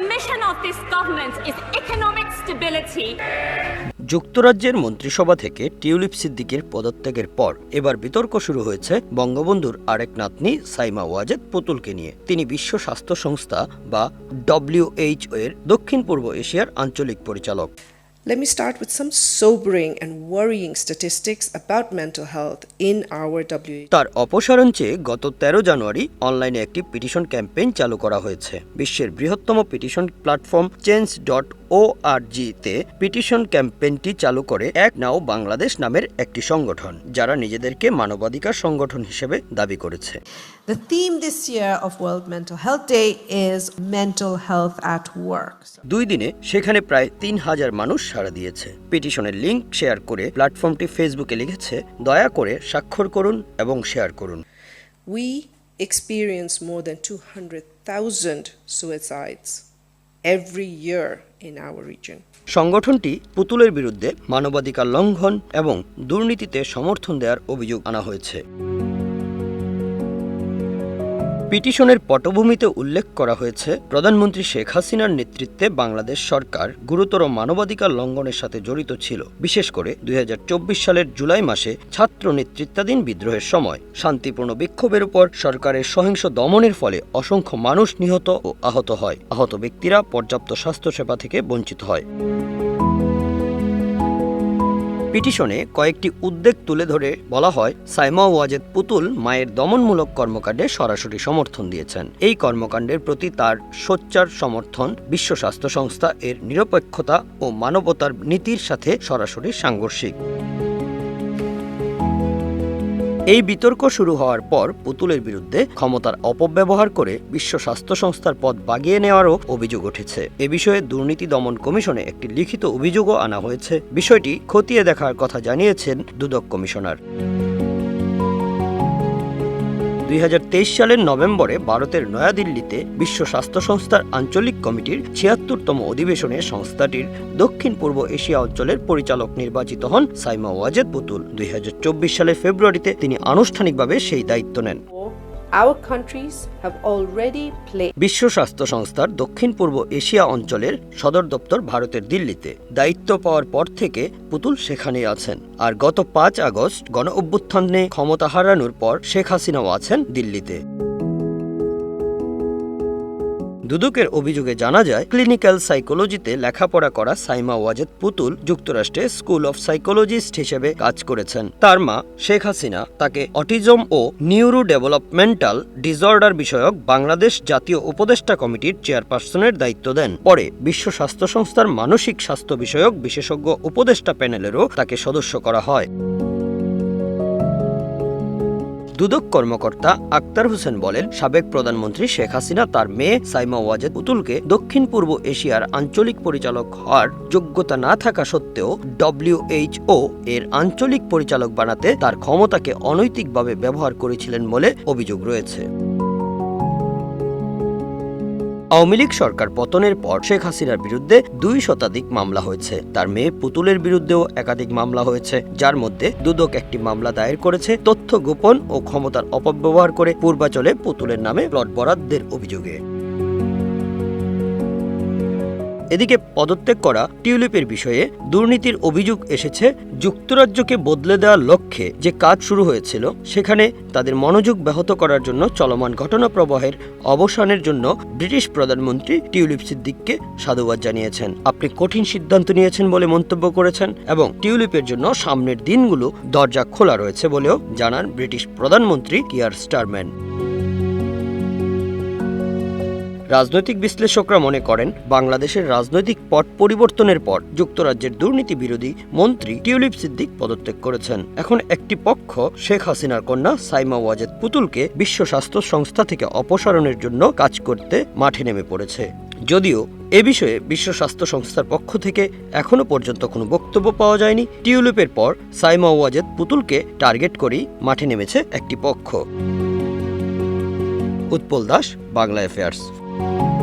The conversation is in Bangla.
Mission of this government is economic stability. যুক্তরাজ্যের মন্ত্রিসভা থেকে টিউলিপ সিদ্দিকের পদত্যাগের পর এবার বিতর্ক শুরু হয়েছে বঙ্গবন্ধুর আরেক নাতনি সাইমা ওয়াজেদ পুতুলকে নিয়ে তিনি বিশ্ব স্বাস্থ্য সংস্থা বা ডব্লিউএইচও এর দক্ষিণ পূর্ব এশিয়ার আঞ্চলিক পরিচালক Let me start with some sobering and worrying statistics about mental health in our WHO. তার অপসারণ চেয়ে গত তেরো জানুয়ারি অনলাইনে একটি পিটিশন ক্যাম্পেইন চালু করা হয়েছে বিশ্বের বৃহত্তম পিটিশন প্ল্যাটফর্ম চেঞ্জ ডট ও তে পিটিশন ক্যাম্পেইনটি চালু করে এক নাও বাংলাদেশ নামের একটি সংগঠন যারা নিজেদেরকে মানবাধিকার সংগঠন হিসেবে দাবি করেছে। The theme this year of World Mental Health Day is mental health at work. দুই দিনে সেখানে প্রায় তিন হাজার মানুষ সাড়া দিয়েছে। পিটিশনের লিংক শেয়ার করে প্ল্যাটফর্মটি ফেসবুকে লিখেছে দয়া করে স্বাক্ষর করুন এবং শেয়ার করুন। We experience more than 200,000 suicides. Every year in our region. সংগঠনটি পুতুলের বিরুদ্ধে মানবাধিকার লঙ্ঘন এবং দুর্নীতিতে সমর্থন দেওয়ার অভিযোগ আনা হয়েছে পিটিশনের পটভূমিতে উল্লেখ করা হয়েছে, প্রধানমন্ত্রী শেখ হাসিনার নেতৃত্বে বাংলাদেশ সরকার গুরুতর মানবাধিকার লঙ্ঘনের সাথে জড়িত ছিল। বিশেষ করে দুই হাজার চব্বিশ সালের জুলাই মাসে ছাত্র নেতৃত্বাধীন বিদ্রোহের সময় শান্তিপূর্ণ বিক্ষোভের উপর সরকারের সহিংস দমনের ফলে অসংখ্য মানুষ নিহত ও আহত হয়। আহত ব্যক্তিরা পর্যাপ্ত স্বাস্থ্যসেবা থেকে বঞ্চিত হয়। পিটিশনে কয়েকটি উদ্বেগ তুলে ধরে বলা হয়, সাইমা ওয়াজেদ পুতুল মায়ের দমনমূলক কর্মকাণ্ডে সরাসরি সমর্থন দিয়েছেন। এই কর্মকাণ্ডের প্রতি তার সোচ্চার সমর্থন বিশ্ব স্বাস্থ্য সংস্থা, এর নিরপেক্ষতা ও মানবতার নীতির সাথে সরাসরি সাংঘর্ষিক। এই বিতর্ক শুরু হওয়ার পর পুতুলের বিরুদ্ধে ক্ষমতার অপব্যবহার করে বিশ্ব স্বাস্থ্য সংস্থার পদ বাগিয়ে নেওয়ারও অভিযোগ উঠেছে। এ বিষয়ে দুর্নীতি দমন কমিশনে একটি লিখিত অভিযোগও আনা হয়েছে। বিষয়টি খতিয়ে দেখার কথা জানিয়েছেন দুদক কমিশনার। দুই হাজার তেইশ সালের নভেম্বরে ভারতের নয়াদিল্লিতে বিশ্ব স্বাস্থ্য সংস্থার আঞ্চলিক কমিটির ছিয়াত্তরতম অধিবেশনে সংস্থাটির দক্ষিণ পূর্ব এশিয়া অঞ্চলের পরিচালক নির্বাচিত হন সাইমা ওয়াজেদ বুতুল দুই হাজার চব্বিশ সালের ফেব্রুয়ারিতে তিনি আনুষ্ঠানিকভাবে সেই দায়িত্ব নেন। বিশ্ব স্বাস্থ্য সংস্থার দক্ষিণ পূর্ব এশিয়া অঞ্চলের সদর দপ্তর ভারতের দিল্লিতে দায়িত্ব পাওয়ার পর থেকে পুতুল সেখানে আছেন। আর গত পাঁচ আগস্ট গণ অভ্যুত্থানে ক্ষমতা হারানোর পর শেখ হাসিনাও আছেন দিল্লিতে। দুদকের অভিযোগে জানা যায়, ক্লিনিক্যাল সাইকোলজিতে লেখাপড়া করা সাইমা ওয়াজেদ পুতুল যুক্তরাষ্ট্রে স্কুল অফ সাইকোলজিস্ট হিসেবে কাজ করেছেন। তার মা শেখ হাসিনা তাকে অটিজম ও নিউরো ডেভেলপমেন্টাল ডিসঅর্ডার বিষয়ক বাংলাদেশ জাতীয় উপদেষ্টা কমিটির চেয়ারপারসনের দায়িত্ব দেন। পরে বিশ্ব স্বাস্থ্য সংস্থার মানসিক স্বাস্থ্য বিষয়ক বিশেষজ্ঞ উপদেষ্টা প্যানেলেরও তাকে সদস্য করা হয়। দুদক কর্মকর্তা আক্তার হোসেন বলেন, সাবেক প্রধানমন্ত্রী শেখ হাসিনা, তার মেয়ে সাইমা ওয়াজেদ পুতুলকে দক্ষিণ পূর্ব এশিয়ার আঞ্চলিক পরিচালক হওয়ার যোগ্যতা না থাকা সত্ত্বেও ডব্লিউএইচও এর আঞ্চলিক পরিচালক বানাতে তার ক্ষমতাকে অনৈতিকভাবে ব্যবহার করেছিলেন বলে অভিযোগ রয়েছে। আওয়ামী লীগ সরকার পতনের পর শেখ হাসিনার বিরুদ্ধে দুই শতাধিক মামলা হয়েছে। তার মেয়ে পুতুলের বিরুদ্ধেও একাধিক মামলা হয়েছে, যার মধ্যে দুদক একটি মামলা দায়ের করেছে তথ্য গোপন ও ক্ষমতার অপব্যবহার করে পূর্বাচলে পুতুলের নামে প্লট বরাদ্দের অভিযোগে। এদিকে পদত্যাগ করা টিউলিপের বিষয়ে দুর্নীতির অভিযোগ এসেছে যুক্তরাজ্যকে বদলে দেওয়ার লক্ষ্যে যে কাজ শুরু হয়েছিল, সেখানে তাদের মনোযোগ ব্যাহত করার জন্য চলমান ঘটনা প্রবাহের অবসানের জন্য ব্রিটিশ প্রধানমন্ত্রী টিউলিপ সিদ্দিককে সাধুবাদ জানিয়েছেন। আপনি কঠিন সিদ্ধান্ত নিয়েছেন বলে মন্তব্য করেছেন এবং টিউলিপের জন্য সামনের দিনগুলো দরজা খোলা রয়েছে বলেও জানান ব্রিটিশ প্রধানমন্ত্রী কিয়ার স্টারম্যান। রাজনৈতিক বিশ্লেষকরা মনে করেন, বাংলাদেশের রাজনৈতিক পট পরিবর্তনের পর যুক্তরাজ্যের দুর্নীতি বিরোধী মন্ত্রী টিউলিপ সিদ্দিক পদত্যাগ করেছেন। এখন একটি পক্ষ, শেখ হাসিনার কন্যা সাইমা ওয়াজেদ পুতুলকে বিশ্ব স্বাস্থ্য সংস্থা থেকে অপসারণের জন্য কাজ করতে মাঠে নেমে পড়েছে। যদিও এ বিষয়ে বিশ্ব স্বাস্থ্য সংস্থার পক্ষ থেকে এখনও পর্যন্ত কোনো বক্তব্য পাওয়া যায়নি। টিউলিপের পর সাইমা ওয়াজেদ পুতুলকে টার্গেট করেই মাঠে নেমেছে একটি পক্ষ। Utpal Das, Bangla affairs you